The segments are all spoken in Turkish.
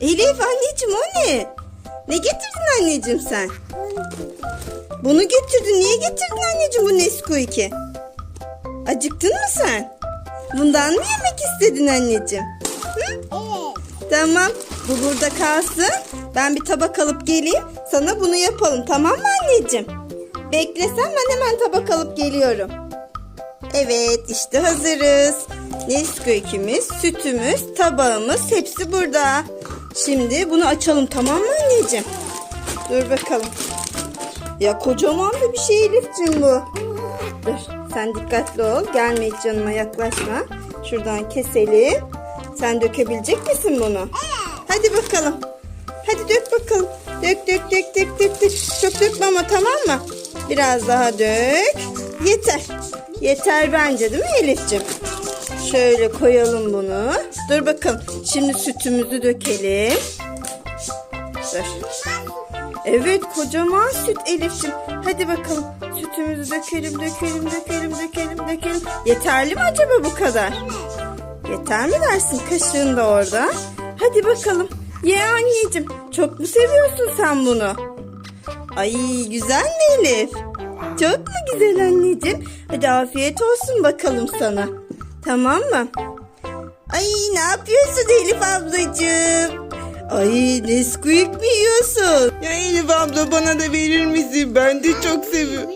Elif anneciğim o ne? Ne getirdin anneciğim sen? Bunu getirdin. Niye getirdin anneciğim bu Nesquik'i? Acıktın mı sen? Bundan mı yemek istedin anneciğim? Hı? Evet. Tamam. Bu burada kalsın. Ben bir tabak alıp geleyim. Sana bunu yapalım. Tamam mı anneciğim? Beklesen ben hemen tabak alıp geliyorum. Evet işte hazırız. Nesquik'imiz, sütümüz, tabağımız hepsi burada. Şimdi bunu açalım tamam mı anneciğim? Dur bakalım. Ya kocaman da bir şey Elif'cim bu. Dur sen dikkatli ol. Gelme hiç yanıma yaklaşma. Şuradan keselim. Sen dökebilecek misin bunu? Hadi bakalım. Hadi dök bakalım. Dök dök dök dök dök dök. Çok dökme ama tamam mı? Biraz daha dök. Yeter. Yeter bence değil mi Elif'ciğim? Şöyle koyalım bunu. Dur bakalım. Şimdi sütümüzü dökelim. Dur. Evet kocaman süt Elif'ciğim. Hadi bakalım sütümüzü dökelim dökelim dökelim dökelim dökelim. Yeterli mi acaba bu kadar? Yeter mi dersin kaşığın da orada? Hadi bakalım. Ye anneciğim. Çok mu seviyorsun sen bunu? Ay güzel mi Elif? Çok mu güzel anneciğim? Hadi afiyet olsun bakalım sana. Tamam mı? Ay ne yapıyorsun Elif ablacığım? Ay Nesquik mi yiyorsun? Ya Elif abla bana da verir misin? Ben de çok seviyorum.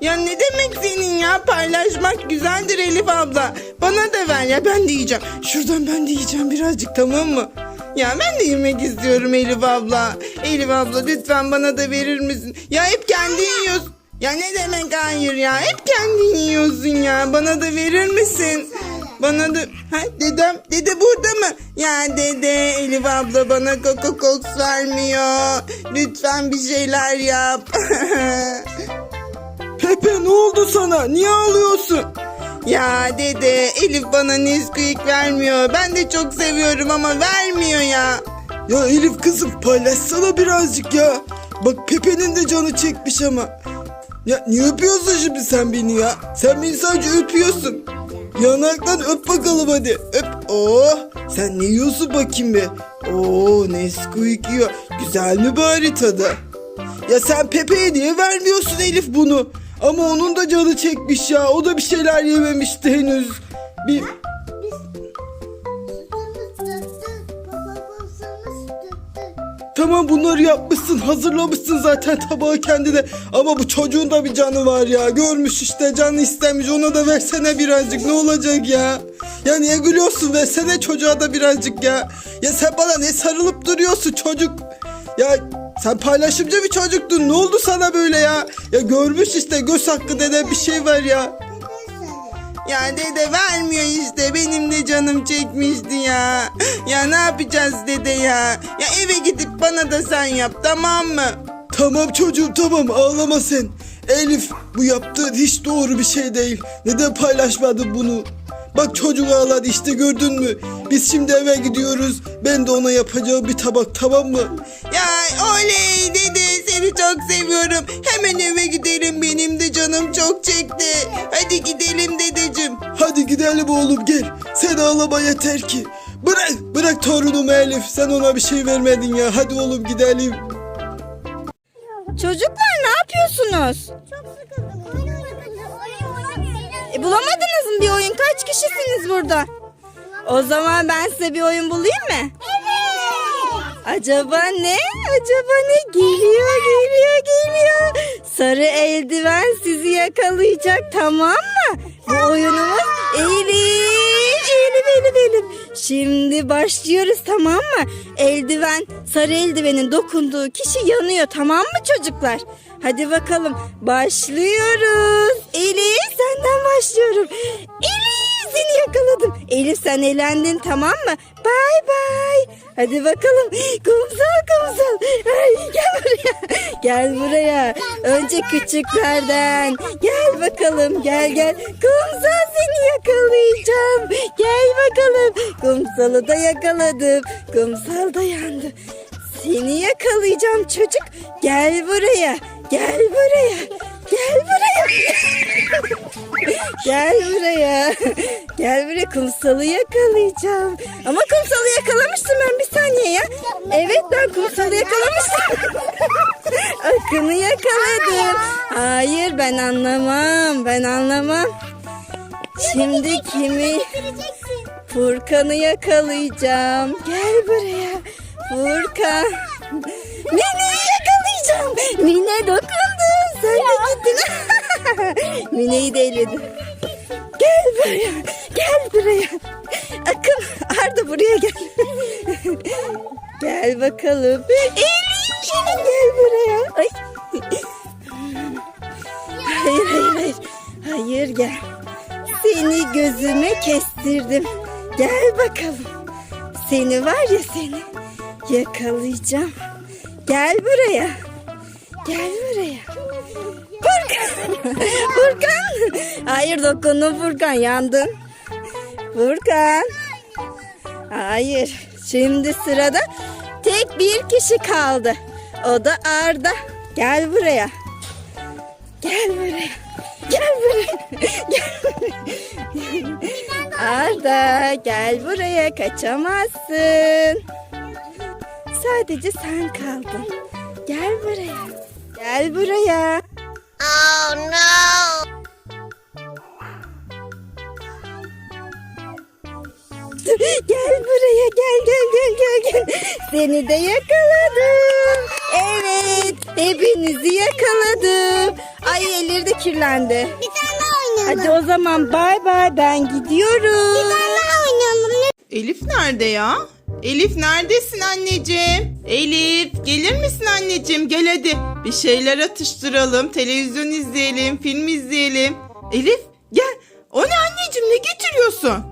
Ya ne demek senin ya? Paylaşmak güzeldir Elif abla. Bana da ver ya ben de yiyeceğim. Şuradan ben de yiyeceğim birazcık tamam mı? Ya ben de yemek istiyorum Elif abla. Elif abla lütfen bana da verir misin? Ya hep kendin yiyorsun. Ya ne demek hayır ya? Hep kendin yiyorsun ya. Bana da verir misin? Bana da... Ha dedem, dede burada mı? Ya dede, Elif abla bana Coco Cox vermiyor. Lütfen bir şeyler yap. Pepe ne oldu sana? Niye ağlıyorsun? Ya dede, Elif bana Nesquik vermiyor. Ben de çok seviyorum ama vermiyor ya. Ya Elif kızım paylaşsana birazcık ya. Bak Pepe'nin de canı çekmiş ama. Ya niye öpüyorsun şimdi sen beni ya? Sen beni sadece öpüyorsun. Yanaktan öp bakalım hadi. Öp. Oh. Sen ne yiyorsun bakayım be? Oo Nesquik yiyor. Güzel mi bari tadı? Ya sen Pepe'ye niye vermiyorsun Elif bunu? Ama onun da canı çekmiş ya. O da bir şeyler yememişti henüz. Bir Tamam bunları yapmışsın hazırlamışsın zaten tabağı kendine. Ama bu çocuğun da bir canı var ya. Görmüş işte canı istemiş. Ona da versene birazcık ne olacak ya? Ya niye gülüyorsun? Versene çocuğa da birazcık ya. Ya sen bana ne sarılıp duruyorsun çocuk? Ya sen paylaşımcı bir çocuktun. Ne oldu sana böyle ya? Ya görmüş işte göz hakkı denen bir şey var ya ya dede vermiyor işte benim de canım çekmişti ya. Ya ne yapacağız dede ya? Ya eve gidip bana da sen yap tamam mı? Tamam çocuğum tamam ağlama sen. Elif bu yaptığın hiç doğru bir şey değil. Neden paylaşmadın bunu? Bak çocuk ağladı işte gördün mü? Biz şimdi eve gidiyoruz. Ben de ona yapacağım bir tabak tamam mı? Ya oley dede seni çok seviyorum. Hemen eve gidelim benim de canım çok çekti. Hadi gidelim dedeciğim. Hadi gidelim oğlum gel. Sen ağlama yeter ki. Bırak bırak torunumu Elif. Sen ona bir şey vermedin ya. Hadi oğlum gidelim. Çocuklar ne yapıyorsunuz? Çok sıkıldım. Oyun E, bulamadınız mı bir oyun? Kaç kişisiniz burada? O zaman ben size bir oyun bulayım mı? Evet. Acaba ne? Acaba ne? Geliyor, geliyor, geliyor. Sarı eldiven sizi yakalayacak tamam mı? Bu oyunumuz Elif, Elif, Elif, Elif. Şimdi başlıyoruz tamam mı? Eldiven, sarı eldivenin dokunduğu kişi yanıyor tamam mı çocuklar? Hadi bakalım başlıyoruz. Elif Elif sen elendin tamam mı? Bay bay. Hadi bakalım. Kumsal kumsal. Ay, gel buraya. Gel buraya. Önce küçüklerden. Gel bakalım. Gel gel. Kumsal seni yakalayacağım. Gel bakalım. Kumsalı da yakaladım. Kumsal da yandı. Seni yakalayacağım çocuk. Gel buraya. Gel buraya. Gel buraya. Gel buraya. Gel buraya kumsalı yakalayacağım. Ama kumsalı yakalamıştım ben bir saniye ya. Evet ben kumsalı yakalamıştım. Akını yakaladım. Hayır ben anlamam. Ben anlamam. Şimdi kimi? Furkan'ı yakalayacağım. Gel buraya. Furkan. Mine'yi yakalayacağım. Mine dokundu. Sen de gittin. Mine'yi de eledim. Gel buraya. Gel buraya. Akın Arda buraya gel. gel bakalım. Elif gel buraya. Ay. Hayır hayır hayır. Hayır gel. Seni gözüme kestirdim. Gel bakalım. Seni var ya seni. Yakalayacağım. Gel buraya. Gel buraya. Furkan. Hayır dokundun Furkan yandın. Furkan. Hayır. Şimdi sırada tek bir kişi kaldı. O da Arda. Gel buraya. Gel buraya. Gel buraya. Arda gel buraya kaçamazsın. Sadece sen kaldın. Gel buraya. Gel buraya. Oh no. Gel buraya gel gel gel gel gel. Seni de yakaladım. Evet hepinizi yakaladım. Ay elleri de kirlendi. Bir tane daha oynayalım. Hadi o zaman bay bay ben gidiyorum. Bir tane daha oynayalım. Elif nerede ya? Elif neredesin anneciğim? Elif gelir misin anneciğim? Gel hadi. Bir şeyler atıştıralım. Televizyon izleyelim. Film izleyelim. Elif gel. O ne anneciğim ne getiriyorsun?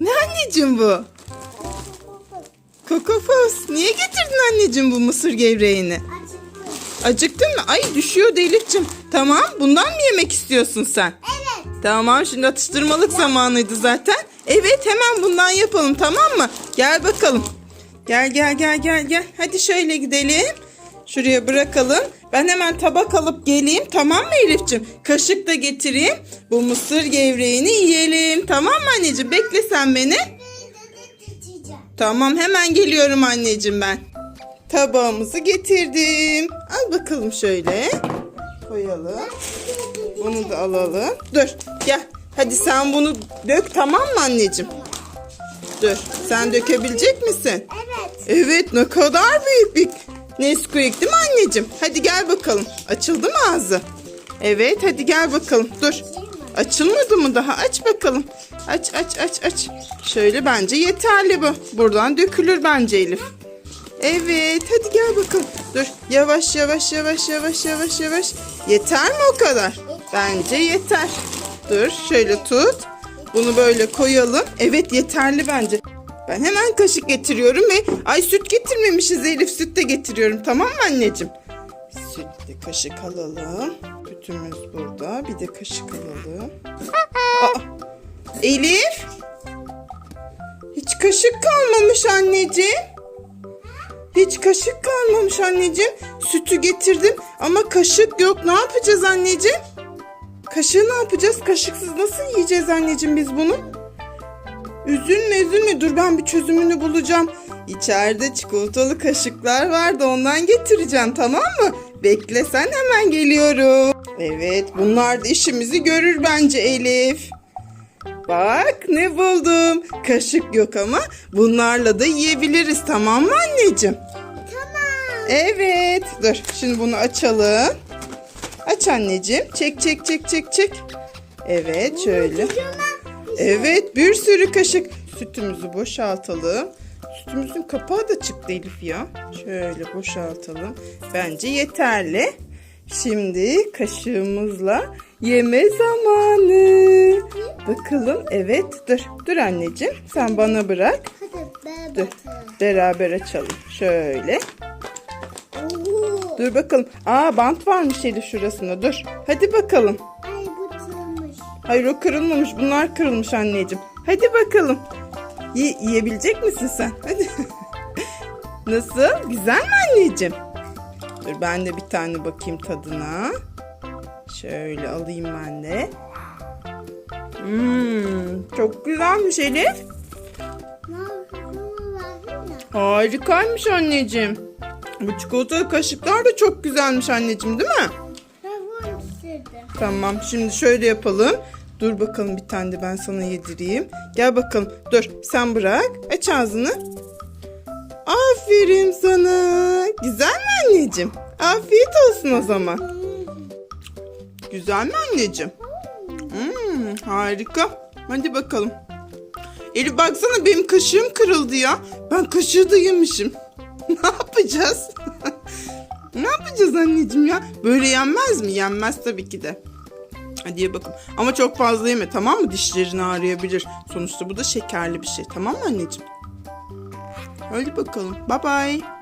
Ne anneciğim bu? Kokofos. Niye getirdin anneciğim bu mısır gevreğini? Acıktın mı? Ay düşüyor Elif'ciğim. Tamam bundan mı yemek istiyorsun sen? Evet. Tamam şimdi atıştırmalık zamanıydı zaten. Evet hemen bundan yapalım tamam mı? Gel bakalım. Gel gel gel gel gel. Hadi şöyle gidelim. Şuraya bırakalım. Ben hemen tabak alıp geleyim. Tamam mı Elif'ciğim? Kaşık da getireyim. Bu mısır gevreğini yiyelim. Tamam mı anneciğim? Bekle sen beni. Tamam hemen geliyorum anneciğim ben. Tabağımızı getirdim. Al bakalım şöyle. Koyalım. Bunu da alalım. Dur gel. Hadi sen bunu dök tamam mı anneciğim? Dur. Sen dökebilecek misin? Evet. Evet ne kadar büyük bir Nesquik değil mi anneciğim? Hadi gel bakalım. Açıldı mı ağzı? Evet hadi gel bakalım. Dur. Açılmadı mı daha? Aç bakalım. Aç aç aç aç. Şöyle bence yeterli bu. Buradan dökülür bence Elif. Evet hadi gel bakalım. Dur yavaş yavaş yavaş yavaş yavaş yavaş. Yeter mi o kadar? Bence yeter. Dur şöyle tut. Bunu böyle koyalım. Evet yeterli bence. Ben hemen kaşık getiriyorum ve ay süt getirmemişiz Elif süt de getiriyorum tamam mı anneciğim? Süt de kaşık alalım. Sütümüz burada. Bir de kaşık alalım. Aa, Elif. Hiç kaşık kalmamış anneciğim. Hiç kaşık kalmamış anneciğim. Sütü getirdim ama kaşık yok. Ne yapacağız anneciğim? Kaşığı ne yapacağız? Kaşıksız nasıl yiyeceğiz anneciğim biz bunu? Üzülme üzülme dur ben bir çözümünü bulacağım. İçeride çikolatalı kaşıklar vardı ondan getireceğim tamam mı? Bekle sen hemen geliyorum. Evet bunlar da işimizi görür bence Elif. Bak ne buldum. Kaşık yok ama bunlarla da yiyebiliriz tamam mı anneciğim? Tamam. Evet. Dur şimdi bunu açalım. Aç anneciğim. Çek çek çek çek çek. Evet şöyle. Evet bir sürü kaşık. Sütümüzü boşaltalım. Sütümüzün kapağı da çıktı Elif ya. Şöyle boşaltalım. Bence yeterli. Şimdi kaşığımızla yeme zamanı. Bakalım evet dur. Dur anneciğim sen bana bırak. Dur. Beraber açalım. Şöyle. Dur bakalım. Aa bant varmış Elif şurasında. Dur. Hadi bakalım. Ay bu tırmış. Hayır o kırılmamış. Bunlar kırılmış anneciğim. Hadi bakalım. Yi- yiyebilecek misin sen? Hadi. Nasıl? Güzel mi anneciğim? Dur ben de bir tane bakayım tadına. Şöyle alayım ben de. Hmm, çok güzelmiş Elif. Harikaymış anneciğim. Bu çikolatalı kaşıklar da çok güzelmiş anneciğim değil mi? İstedim. Tamam şimdi şöyle yapalım. Dur bakalım bir tane de ben sana yedireyim. Gel bakalım. Dur sen bırak. Aç ağzını. Aferin sana. Güzel mi anneciğim? Afiyet olsun o zaman. Güzel mi anneciğim? Hmm, harika. Hadi bakalım. Elif baksana benim kaşığım kırıldı ya. Ben kaşığı da yemişim. ne yapacağız? Ne yapacağız anneciğim ya? Böyle yenmez mi? Yenmez tabii ki de. Hadi ye bakalım. Ama çok fazla yeme tamam mı? Dişlerin ağrıyabilir. Sonuçta bu da şekerli bir şey. Tamam mı anneciğim? Hadi bakalım. Bye bye.